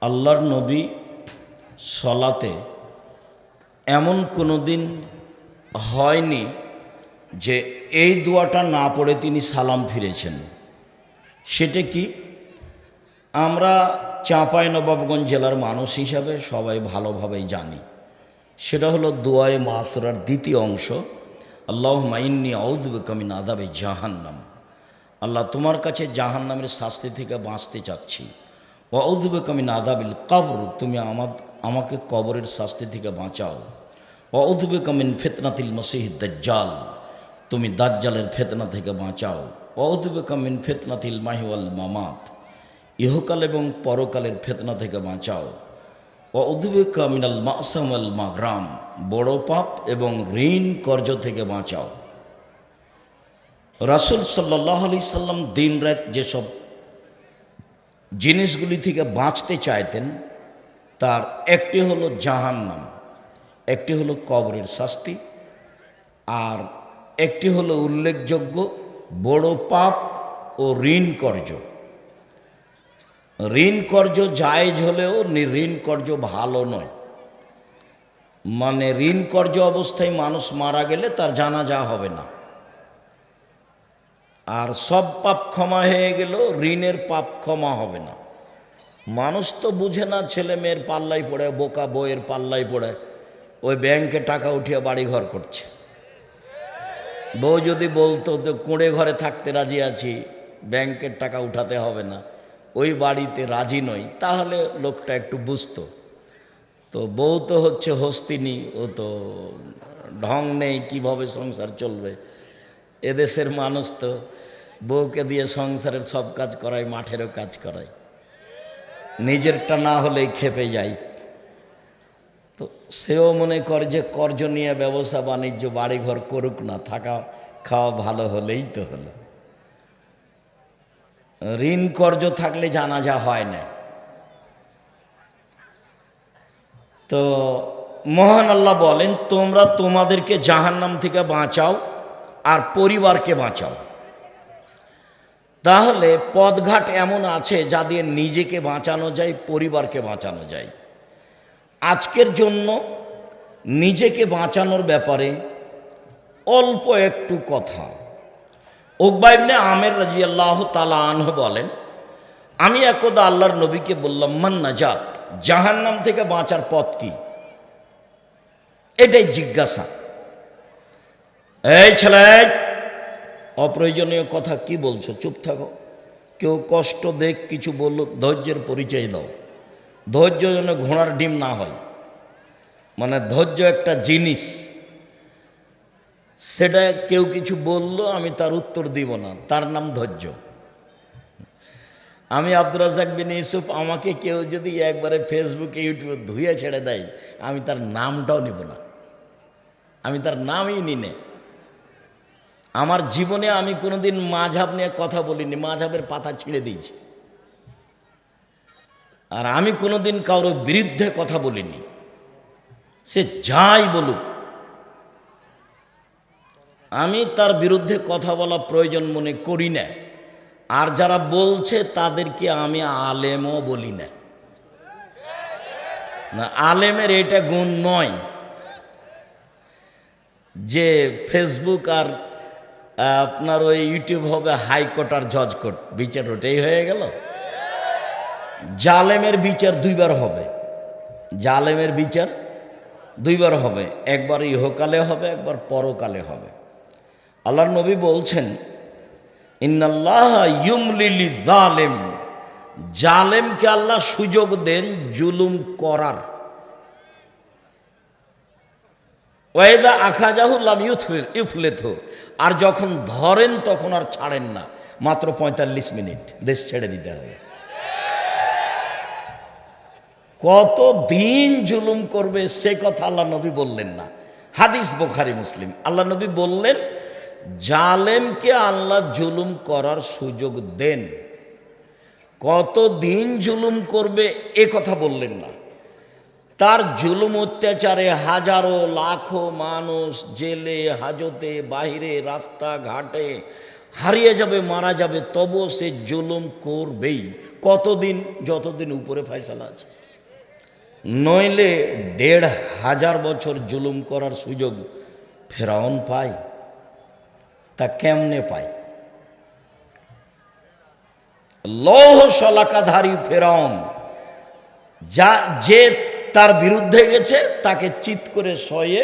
আল্লাহর নবী সলাতে এমন কোনো দিন হয়নি যে এই দোয়াটা না পড়ে তিনি সালাম ফিরেছেন। সেটা কি? আমরা চাঁপাই নবাবগঞ্জ জেলার মানুষ হিসাবে সবাই ভালোভাবেই জানি। সেটা হলো দোয়ায়ে মাসরার দ্বিতীয় অংশ। আল্লাহ মাইন্নি আউজবে কামিন আদাবে জাহান্নাম। আল্লাহ তোমার কাছে জাহান্নামের শাস্তি থেকে বাঁচতে চাচ্ছি। অউজবে কামিন আদাবিল কবর, তুমি আমার, আমাকে কবরের শাস্তি থেকে বাঁচাও। অউজবে কামিন ফেতনাতিল মসিহ দাজ্জাল, তুমি দাজ্জালের ফেতনা থেকে বাঁচাও। অউজবে কামিন ফেতনাতিল মাহিওয়াল মামাত, ইহকাল এবং পরকালের ফেতনা থেকে বাঁচাও। অউদবে কামিনাল মাসামাল মাগরাম, বড় পাপ এবং ঋণ কর্য থেকে বাঁচাও। রাসুল সাল্লাহ আলি সাল্লাম দিন রাত যেসব জিনিসগুলি থেকে বাঁচতে চাইতেন, তার একটি হলো জাহান্নাম, একটি হলো কবরের শাস্তি, আর একটি হলো উল্লেখযোগ্য বড় পাপ ও ঋণ কর্য। ঋণ কর্য জায়েজ হলেও ঋণ কর্য ভালো নয়। মানে ঋণ কর্য অবস্থায় মানুষ মারা গেলে তার জানাজা হবে না। আর সব পাপ ক্ষমা হয়ে গেল, ঋণের পাপ ক্ষমা হবে না। মানুষ তো বুঝে না, ছেলে মেয়ের পাল্লাই পড়ে, বোকা বইয়ের পাল্লাই পড়ে, ওই ব্যাংকে টাকা উঠিয়ে বাড়ি ঘর করছে। বউ যদি বলতো, তো কুঁড়ে ঘরে থাকতে রাজি আছি, ব্যাংকের টাকা উঠাতে হবে না, ওই বাড়িতে রাজি নই, তাহলে লোকটা একটু বুঝতো। তো বউ তো হচ্ছে হস্তিনী, ও তো ঢং নেই, কীভাবে সংসার চলবে? এদেশের মানুষ তো বউকে দিয়ে সংসারের সব কাজ করায়, মাঠেরও কাজ করায়। নিজেরটা না হলেই খেপে যায়। তো সেও মনে করে যে কর্জ নিয়ে ব্যবসা, বাণিজ্য, বাড়িঘর করুক না, থাকা, খাওয়া ভালো হলেই তো হলো। ঋণ কর্জ থাকলে জানাজা হয় না। তো মহান আল্লাহ বলেন, তোমরা তোমাদেরকে জাহান্নাম থেকে বাঁচাও। আর পরিবারকে বাঁচাও। তাহলে পদঘাট এমন আছে যা দিয়ে নিজেকে বাঁচানো যায়, পরিবারকে বাঁচানো যায়। আজকের জন্য নিজেকে বাঁচানোর ব্যাপারে অল্প একটু কথা। ওকবাইবনে আমের রাজি আল্লাহ তালা আনহ বলেন, আমি একদা আল্লাহর নবীকে বললাম, মান নাজাত, জাহান্নাম থেকে বাঁচার পথ কি? এটাই জিজ্ঞাসা। এই ছেলে, অপ্রয়োজনীয় কথা কি বলছো? চুপ থাকো। কেউ কষ্ট দেখ, কিছু বলল, ধৈর্যের পরিচয় দাও। ধৈর্য যেন ঘোড়ার ডিম না হয়। মানে ধৈর্য একটা জিনিস। সেটা কেউ কিছু বলল, আমি তার উত্তর দিব না। তার নাম ধৈর্য। আমি আব্দুর রাজাক বিন ইউসুফ, আমাকে কেউ যদি একবারে ফেসবুকে, ইউটিউবে ধুয়ে ছেড়ে দেয়, আমি তার নামটাও নিব না। আমি তার নামই নিনে আমার জীবনে আমি কোনোদিন মাঝাব নিয়ে কথা বলিনি, মাঝাবের পাতা ছিঁড়ে দিয়েছি। আর আমি কোনোদিন কারোর বিরুদ্ধে কথা বলিনি। সে যাই বলুক, আমি তার বিরুদ্ধে কথা বলা প্রয়োজন মনে করি না। আর যারা বলছে তাদেরকে আমি আলেমও বলি না। না, আলেমের এটা গুণ নয় যে ফেসবুক আর আপনার ওই ইউটিউব হবে হাইকোর্ট আর জজ কোর্ট, বিচার ওটাই হয়ে গেল? জালেমের বিচার দুইবার হবে। জালেমের বিচার দুইবার হবে, একবার ইহকালে হবে, একবার পরকালে হবে। আল্লাহ নবী বলছেন, ইন্নাল্লাহ ইউমলিলি জালেম জালেমকে আল্লাহ সুযোগ দেন জুলুম করার। ওয়েদা আখাজাহুল্লাম ইউফলেথ আর যখন ধরেন তখন আর ছাড়েন না। মাত্র পঁয়তাল্লিশ মিনিট। দেশ ছেড়ে দিতে হবে। কত দিন জুলুম করবে সে কথা আল্লাহ নবী বললেন না। হাদিস বোখারি, মুসলিম। আল্লাহ নবী বললেন, জালেমকে আল্লাহ জুলুম করার সুযোগ দেন। কত দিন জুলুম করবে এ কথা বললেন না। তার জুলুম অত্যাচারে হাজারো লাখো মানুষ জেলে, হাজতে, বাহিরে, রাস্তাঘাটে হারিয়ে যাবে, মারা যাবে, তবুও সে জুলুম করবেই। কতদিন, যতদিন উপরে ফয়সালা আছে। নইলে দেড় হাজার বছর জুলুম করার সুযোগ ফেরাউন পায়। তা কেমনে পায়? লৌহ শলাকাধারী ফেরাউন, যা যে তার বিরুদ্ধে গেছে, তাকে চিত করে শয়ে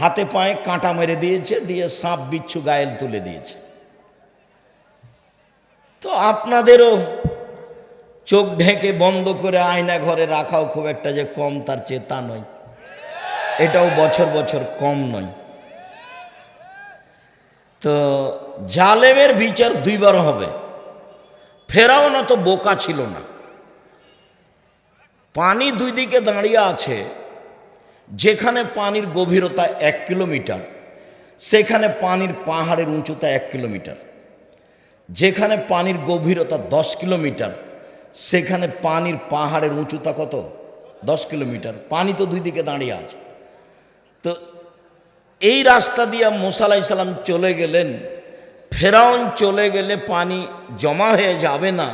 হাতে পায়ে কাঁটা মেরে দিয়েছে, দিয়ে সাপ বিচ্ছু গায়েল তুলে দিয়েছে। তো আপনাদেরও চোখ ঢেকে বন্ধ করে আয়না ঘরে রাখাও খুব একটা যে কম, তার চেয়ে তা নয়। এটাও বছর বছর কম নয়। তো জালেমের বিচার দুইবার হবে। ফেরাও না তো বোকা ছিল না। পানি দুই দিকে দাঁড়িয়ে আছে, যেখানে পানির গভীরতা এক কিলোমিটার, সেখানে পানির পাহাড়ের উঁচুতা এক কিলোমিটার। যেখানে পানির গভীরতা দশ কিলোমিটার, সেখানে পানির পাহাড়ের উঁচুতা কত? দশ কিলোমিটার। পানি তো দুই দিকে দাঁড়িয়ে আছে। তো এই রাস্তা দিয়ে মোসালাই সালাম চলে গেলেন। ফেরাউন চলে গেলে পানি জমা হয়ে যাবে না।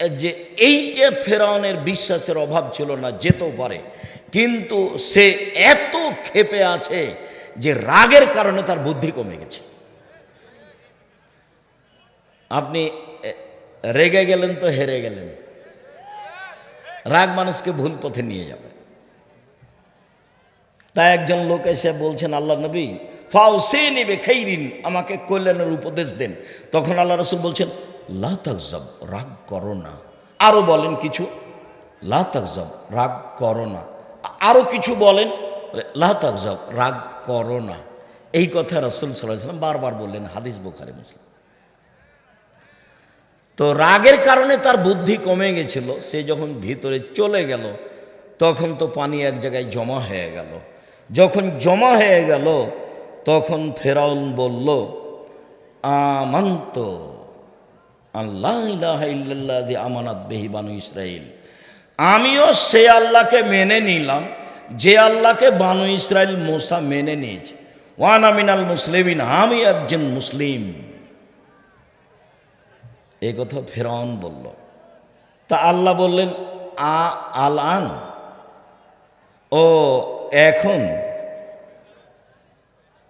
যে এইটা ফেরাউনের বিশ্বাসের অভাব ছিল না, যেতেও পারে। কিন্তু সে এত ক্ষেপে আছে যে রাগের কারণে তার বুদ্ধি কমে গেছে। আপনি রেগে গেলেন তো হেরে গেলেন। রাগ মানুষকে ভুল পথে নিয়ে যাবে। তাই একজন লোক এসে বলছেন আল্লাহ নবী ফাও সে নেবে খেইরিন আমাকে কল্যাণের উপদেশ দেন। তখন আল্লাহ রসুল বলছেন লা তাকজব, রাগ করো না। আরও বলেন কিছু। লা তাকজব, রাগ করো না। আরও কিছু বলেন। লা তাকজব, রাগ করো না। এই কথা রসুল সাল্লাম বারবার বললেন হাদিস বোখারে, মুসলিম। তো রাগের কারণে তার বুদ্ধি কমে গেছিল। সে যখন ভিতরে চলে গেল, তখন তো পানি এক জায়গায় জমা হয়ে গেল। যখন জমা হয়ে গেল, তখন ফেরাউন বলল, আমান্ত আল্লাহ ইলাহা ইল্লাল্লাহ দি আমানাত বেহি বানু ইসরাইল। আমিও সে আল্লাহকে মেনে নিলাম, যে আল্লাহকে বানু ইসরাইল মোসা মেনে নিয়েছে। ওয়ান আমিনাল মুসলিমিন, আমি একজন মুসলিম। এই কথা ফেরাউন বলল। তা আল্লাহ বললেন, আ আল আন ও, এখন।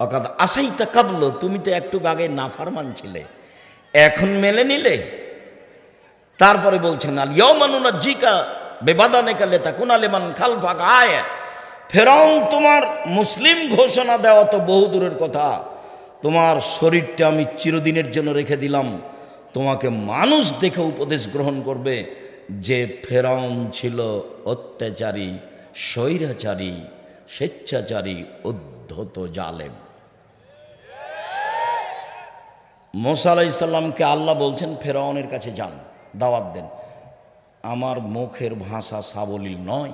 অকাদ আসাই তা কাবলো, তুমি তো একটু আগে নাফারমান ছিলে। এখন মেলে নিলে? তারপরে বলছেন, আল ইয় মানুনা জিকা বেবাদানে কালে তা কুনালেমান খাল ফাঁক আয়। ফেরাউন, তোমার মুসলিম ঘোষণা দেওয়া তো বহু দূরের কথা। তোমার শরীরটা আমি চিরদিনের জন্য রেখে দিলাম। তোমাকে মানুষ দেখে উপদেশ গ্রহণ করবে যে ফেরাউন ছিল অত্যাচারী, স্বৈরাচারী, স্বেচ্ছাচারী, উদ্ধত জালেম। মোসা আলাইসাল্লামকে আল্লাহ বলছেন, ফেরাউনের কাছে যান, দাওয়াত দেন। আমার মুখের ভাষা সাবলীল নয়।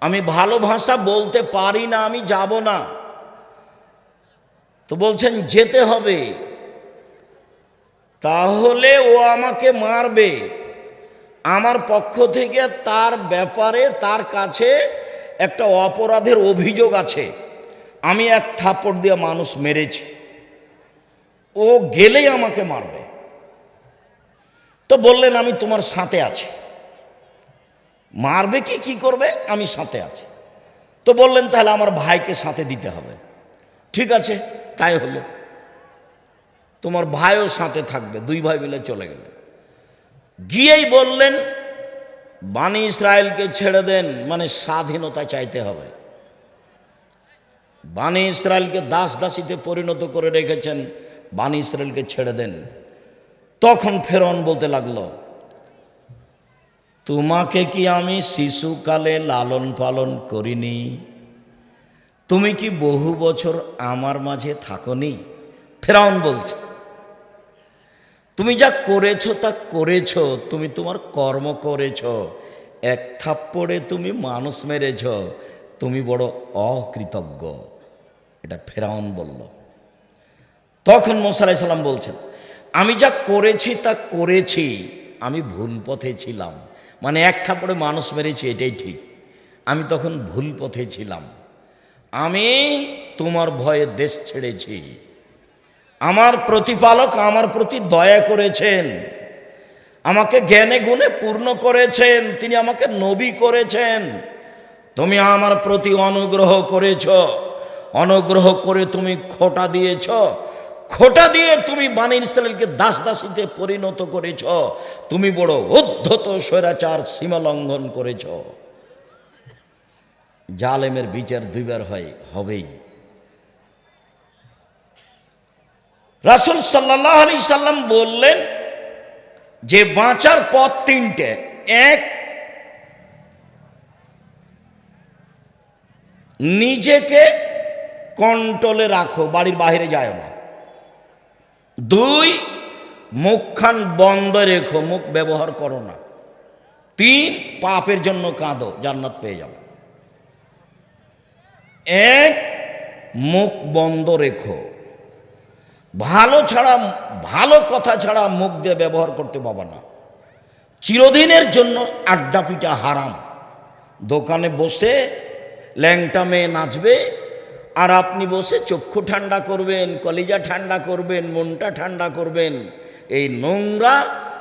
আমি ভালো ভাষা বলতে পারি না, আমি যাব না। তো বলছেন, যেতে হবে। তাহলে ও আমাকে মারবে। আমার পক্ষ থেকে তার ব্যাপারে তার কাছে একটা অপরাধের অভিযোগ আছে। আমি এক থাপ্পড় দিয়ে মানুষ মেরেছি। ও গেলেই আমাকে মারবে। তো বললেন, আমি তোমার সাথে আছি। মারবে কি কি করবে? আমি সাথে আছি। তো বললেন, তাহলে আমার ভাইকে সাথে দিতে হবে। ঠিক আছে, তাই হলো। তোমার ভাইও সাথে থাকবে। দুই ভাই মিলে চলে গেলেন। গিয়েই বললেন বাণী ইসরায়েলকে ছেড়ে দেন মানে স্বাধীনতা চাইতে হবে। বাণী ইসরায়েলকে দাস দাসীতে পরিণত করে রেখেছেন। বাণী ইসরায়েলকে ছেড়ে দেন। তখন ফেরন বলতে লাগল, তোমাকে কি আমি শিশুকালে লালন পালন করিনি? তুমি কি বহু বছর আমার মাঝে থাকনি? ফেরাউন বলছে, তুমি যা করেছ তা করেছ, তুমি তোমার কর্ম করেছ, এক থাপ্পড়ে তুমি মানুষ মেরেছ, তুমি বড় অকৃতজ্ঞ। এটা ফেরাউন বলল। তখন মোসালাই সাল্লাম বলছেন, আমি যা করেছি তা করেছি, আমি ভুল পথে ছিলাম। মানে এক থাপড়ে মানুষ মেরেছি, এটাই ঠিক। আমি তখন ভুল পথে ছিলাম। আমি তোমার ভয়ে দেশ ছেড়েছি। আমার প্রতিপালক আমার প্রতি দয়া করেছেন। আমাকে জ্ঞানে গুণে পূর্ণ করেছেন। তিনি আমাকে নবী করেছেন। তুমি আমার প্রতি অনুগ্রহ করেছ। অনুগ্রহ করে তুমি খোটা দিয়েছ। খোটা দিয়ে তুমি বাণী ইসরায়েলকে দাস দাসীতে পরিণত করেছ, তুমি বড় উদ্ধত স্বৈরাচার সীমা লঙ্ঘন করেছ। জালেমের বিচার দুইবার হয়, হবেই। রাসুল সাল্লাহ আলি সাল্লাম বললেন যে, বাঁচার পথ তিনটে। এক, নিজেকে কন্ট্রোলে রাখো, বাড়ির বাইরে যায় না। দুই, মুখখান বন্ধ রেখো, মুখ ব্যবহার করো না। তিন, পাপের জন্য কাঁদো, জান্নাত পেয়ে যাবে। এক, মুখ বন্ধ রেখো। ভালো ছাড়া, ভালো কথা ছাড়া মুখ দিয়ে ব্যবহার করতে পাবা না। চিরদিনের জন্য আড্ডা পিটা হারাম। দোকানে বসে ল্যাংটা মেয়ে নাচবে আর আপনি বসে চক্ষু ঠান্ডা করবেন, কলিজা ঠান্ডা করবেন, মনটা ঠান্ডা করবেন। এই নোংরা,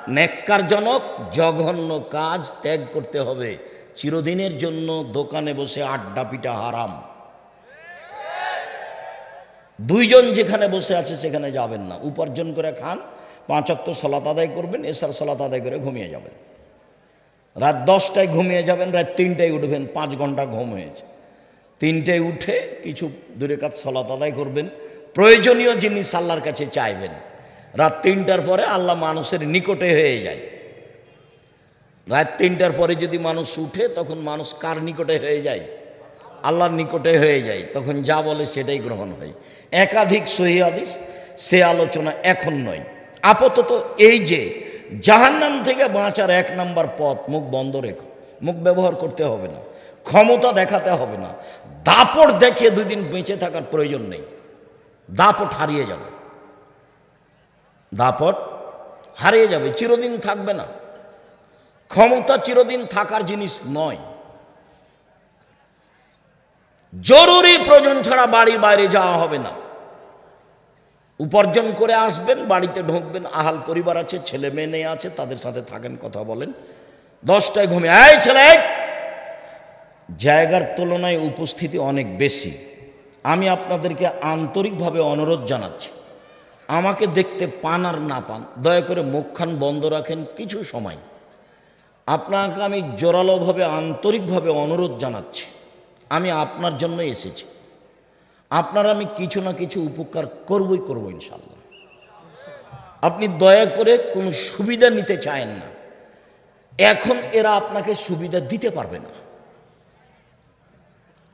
ন্যাক্কারজনক, জঘন্য কাজ ত্যাগ করতে হবে। চিরদিনের জন্য দোকানে বসে আড্ডা পিটা হারাম। দুইজন যেখানে বসে আছে সেখানে যাবেন না। উপার্জন করে খান পাঁচাত্তর সলাত আদায় করবেন, এসার সলাত আদায় করে ঘুমিয়ে যাবেন। রাত দশটায় ঘুমিয়ে যাবেন, রাত তিনটায় উঠবেন, পাঁচ ঘণ্টা ঘুম হয়েছে। তিনটায় উঠে কিছু দূরে কাজ সলাত আদায় করবেন। প্রয়োজনীয় জিনিস আল্লাহর কাছে চাইবেন। রাত তিনটার পরে আল্লাহ মানুষের নিকটে হয়ে যায়। রাত তিনটার পরে যদি মানুষ উঠে, তখন মানুষ কার নিকটে হয়ে যায়? আল্লাহর নিকটে হয়ে যায়। তখন যা বলে সেটাই গ্রহণ হয়। একাধিক সহি হাদিস, সে আলোচনা এখন নয়। আপাতত এই যে জাহান্নাম থেকে বাঁচার এক নাম্বার পথ মুখ বন্ধ রেখো। মুখ ব্যবহার করতে হবে না। ক্ষমতা দেখাতে হবে না। দাপট দেখে দুই দিন বেঁচে থাকার প্রয়োজন নেই। দাপট হারিয়ে যাবে। দাপট হারিয়ে যাবে, চিরদিন থাকবে না। ক্ষমতা চিরদিন থাকার জিনিস নয়। জরুরি প্রয়োজন ছাড়া বাড়ির বাইরে যাওয়া হবে না। উপার্জন করে আসবেন, বাড়িতে ঢুকবেন, আহাল পরিবার আছে, ছেলে মেয়ে নেই আছে, তাদের সাথে থাকেন, কথা বলেন। দশটায় ঘুমে এই ছেলে! জায়গার তুলনায় উপস্থিতি অনেক বেশি। আমি আপনাদেরকে আন্তরিকভাবে অনুরোধ জানাচ্ছি। আমাকে দেখতে পান আর না পান, দয়া করে মুখখান বন্ধ রাখেন কিছু সময়। আপনাকে আমি জোরালোভাবে, আন্তরিকভাবে অনুরোধ জানাচ্ছি। আমি আপনার জন্য এসেছি। আপনার আমি কিছু না কিছু উপকার করবই করব ইনশাল্লাহ আপনি দয়া করে কোনো সুবিধা নিতে চায়েন না। এখন এরা আপনাকে সুবিধা দিতে পারবে না।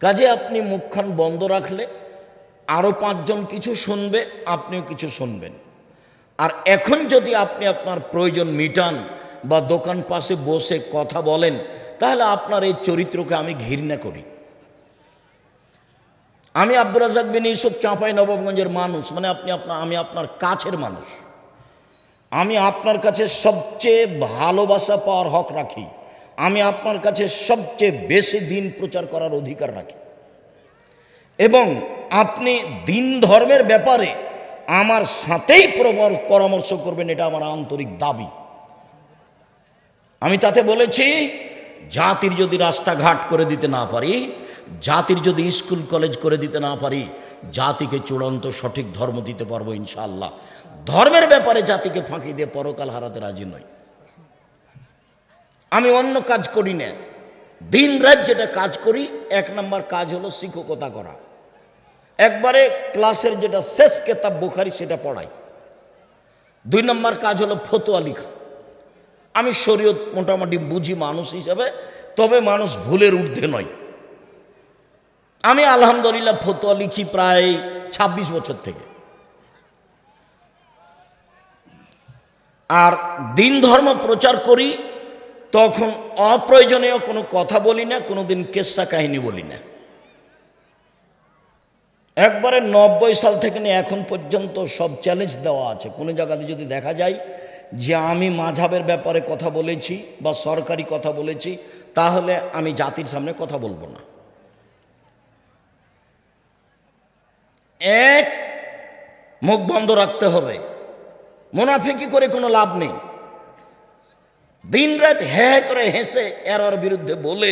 কাজে আপনি মুখখান বন্ধ রাখলে আরও পাঁচজন কিছু শুনবে, আপনিও কিছু শুনবেন। আর এখন যদি আপনি আপনার প্রয়োজন মিটান বা দোকান পাশে বসে কথা বলেন, তাহলে আপনার এই চরিত্রকে আমি ঘৃণা করি। আমি আব্দুর রাজাক বিন ইউসুফ চাঁপাই নবাবগঞ্জের মানুষ মানে আপনি আপনার, আমি আপনার কাছের মানুষ। আমি আপনার কাছে সবচেয়ে ভালোবাসা পাওয়ার হক রাখি। আমি আপনার কাছে সবচেয়ে বেশি দিন প্রচার করার অধিকার রাখি। এবং আপনি দিন ধর্মের ব্যাপারে আমার সাথেই পরামর্শ করবেন, এটা আমার আন্তরিক দাবি। আমি তাতে বলেছি, জাতির যদি রাস্তাঘাট করে দিতে না পারি, জাতির যদি স্কুল, কলেজ করে দিতে না পারি, জাতিকে চূড়ান্ত সঠিক ধর্ম দিতে পারব ইনশাআল্লাহ। ধর্মের ব্যাপারে জাতিকে ফাঁকি দিয়ে পরকাল হারাতে রাজি নই। আমি অন্য কাজ করি না। দিন রাত যেটা কাজ করি, এক নম্বর কাজ হলো শিক্ষকতা করা। একবারে ক্লাসের যেটা শেষ কেতাব বোখারি সেটা পড়াই। দুই নম্বর কাজ হলো ফতোয়া লিখা। আমি শরীয়ত মোটামুটি বুঝি মানুষ হিসাবে, তবে মানুষ ভুলের ঊর্ধ্বে নয়। আমি আলহামদুলিল্লাহ ফতোয়া লিখি প্রায় ২৬ বছর থেকে। আর দিন ধর্ম প্রচার করি তখন অপ্রয়োজনীয় কোনো কথা বলি না কোনো দিন কেসা কাহিনী বলি না। একবারে নব্বই সাল থেকে নিয়ে এখন পর্যন্ত সব চ্যালেঞ্জ দেওয়া আছে। কোনো জায়গাতে যদি দেখা যায় যে আমি মাঝাবের ব্যাপারে কথা বলেছি বা সরকারি কথা বলেছি, তাহলে আমি জাতির সামনে কথা বলব না। এক, মুখ বন্ধ রাখতে হবে। মুনাফিকি করে কোনো লাভ নেই। দিন রাত হ্যাঁ করে হেসে এর ওর বিরুদ্ধে বলে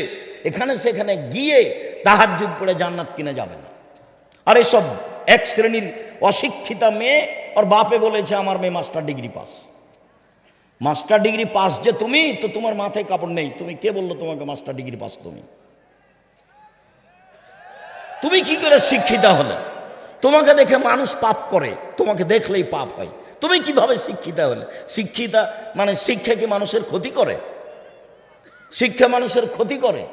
এখানে সেখানে গিয়ে তাহার যুগ পড়ে জান্নাত কিনে যাবে না। আর এসব এক শ্রেণির অশিক্ষিতা মেয়ে ওর বাপে বলেছে, আমার মেয়ে master degree pass master degree pass যে তুমি, তো তোমার মাথায় কাপড় নেই। তুমি কে বলল তোমাকে মাস্টার ডিগ্রি পাস তুমি? তুমি কি করে শিক্ষিতা হলে? তোমাকে দেখে মানুষ পাপ করে, তোমাকে দেখলেই পাপ হয়। তুমি কীভাবে শিক্ষিতা হলে? শিক্ষিতা মানে শিক্ষা কি মানুষের ক্ষতি করে? শিক্ষা মানুষের ক্ষতি করে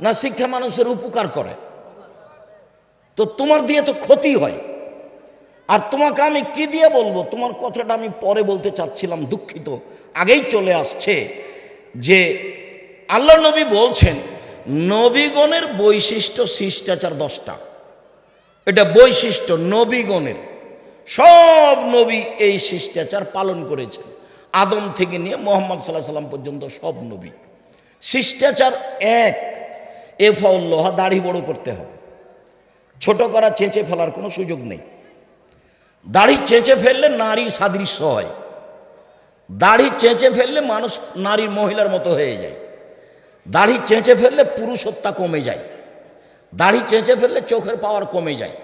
না শিক্ষা মানুষের উপকার করে? তো তোমার দিয়ে তো ক্ষতি হয়। আর তোমাকে আমি কি দিয়ে বলব? তোমার কথাটা আমি পরে বলতে চাচ্ছিলাম, দুঃখিত। আগেই চলে আসছে যে আল্লাহ নবী বলছেন, নবীগণের বৈশিষ্ট্য শিষ্টাচার দশটা। এটা বৈশিষ্ট্য নবীগণের। সব নবী এই শিষ্টাচার পালন করেছেন। আদম থেকে নিয়ে মোহাম্মদ সাল্লাহ সাল্লাম পর্যন্ত সব নবী। শিষ্টাচার এক, এ ফল্লোহা দাড়ি বড় করতে হবে। ছোট করা চেঁচে ফেলার কোনো সুযোগ নেই। দাড়ি চেঁচে ফেললে নারীর সাদৃশ্য হয়। দাড়ি চেঁচে ফেললে মানুষ নারীর মহিলার মতো হয়ে যায়। দাড়ি চেঁচে ফেললে পুরুষত্বা কমে যায়। দাড়ি চেঁচে ফেললে চোখের পাওয়ার কমে যায়।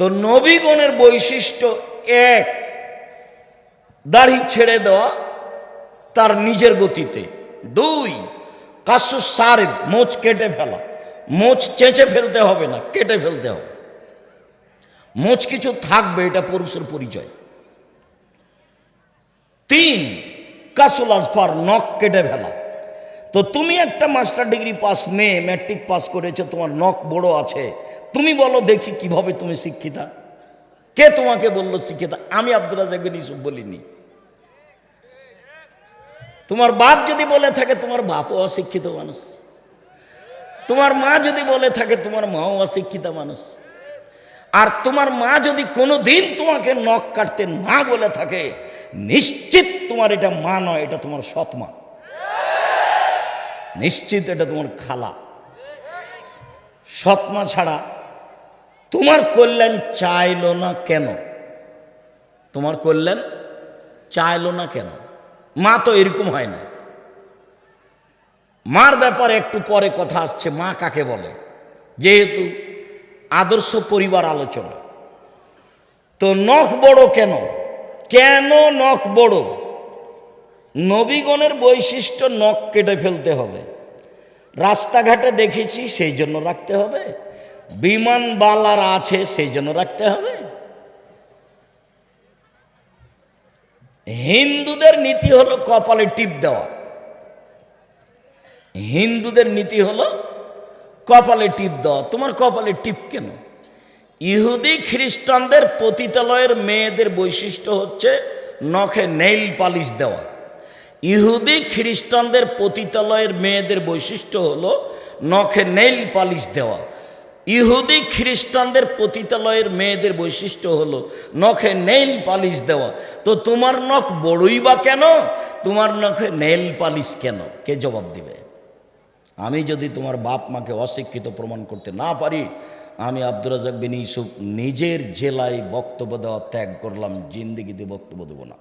তো নবীগণের বৈশিষ্ট্য এক, দাড়ি ছেড়ে দেওয়া তার নিজের গতিতে। দুই কাশু সারে মোচ কেটে ফেলা। মোচ চেঁচে ফেলতে হবে না, কেটে ফেলতে হবে। মোচ কিছু থাকবে, এটা পুরুষের পরিচয়। তিন কাসুল আজফার নখ কেটে ফেলা। তো তুমি একটা মাস্টার ডিগ্রি পাস, মেয়ে ম্যাট্রিক পাস করেছ, তোমার নখ বড় আছে। তুমি বলো দেখি কীভাবে তুমি শিক্ষিতা। কে তোমাকে বলল শিক্ষিতা? আমি আব্দুল রাজাক বিন ইউসুফ বলিনি। তোমার বাপ যদি বলে থাকে, তোমার বাপও অশিক্ষিত মানুষ। তোমার মা যদি বলে থাকে, তোমার মাও অশিক্ষিত মানুষ। আর তোমার মা যদি কোনো দিন তোমাকে নখ কাটতে না বলে থাকে, নিশ্চিত তোমার এটা মা নয়, এটা তোমার সৎ মা। নিশ্চিত এটা তোমার খালা। সৎ মা ছাড়া তোমার কল্যাণ চাইলো না কেন? তোমার কল্যাণ চাইলো না কেন? মা তো এরকম হয় না। মার ব্যাপারে একটু পরে কথা আসছে, মা কাকে বলে? যেহেতু আদর্শ পরিবার আলোচনা। তো নখ বড় কেন? কেন নখ বড়? নবীগণের বৈশিষ্ট্য নখ কেটে ফেলতে হবে। রাস্তাঘাটে দেখেছি, সেই জন্য রাখতে হবে। বিমান বালার আছে সেই জন্য রাখতে হবে। হিন্দুদের নীতি হলো কপালে টিপ দেওয়া। হিন্দুদের নীতি হলো কপালে টিপ দেওয়া। তোমার কপালে টিপ কেন? ইহুদি খ্রিস্টানদের পতিতালয়ের মেয়েদের বৈশিষ্ট্য হচ্ছে নখে নেইল পালিশ দেওয়া। ইহুদি খ্রিস্টানদের পতিতালয়ের মেয়েদের বৈশিষ্ট্য হলো নখে নেইল পালিশ দেওয়া। ইহুদি খ্রিস্টানদের পতিতালয়ের মেয়েদের বৈশিষ্ট্য হলো, নখে নেইল পালিশ দেওয়া। তো তোমার নখ বড়ই বা কেন? তোমার নখে নেইল পালিশ কেন? কে জবাব দিবে? আমি যদি তোমার বাপ মাকে অশিক্ষিত প্রমাণ করতে না পারি, আমি আব্দুর রাজাক বিন ইউসুফ নিজের জেলায় বক্তব্য দেওয়া ত্যাগ করলাম, জিন্দিগিতে বক্তব্য দেবো না।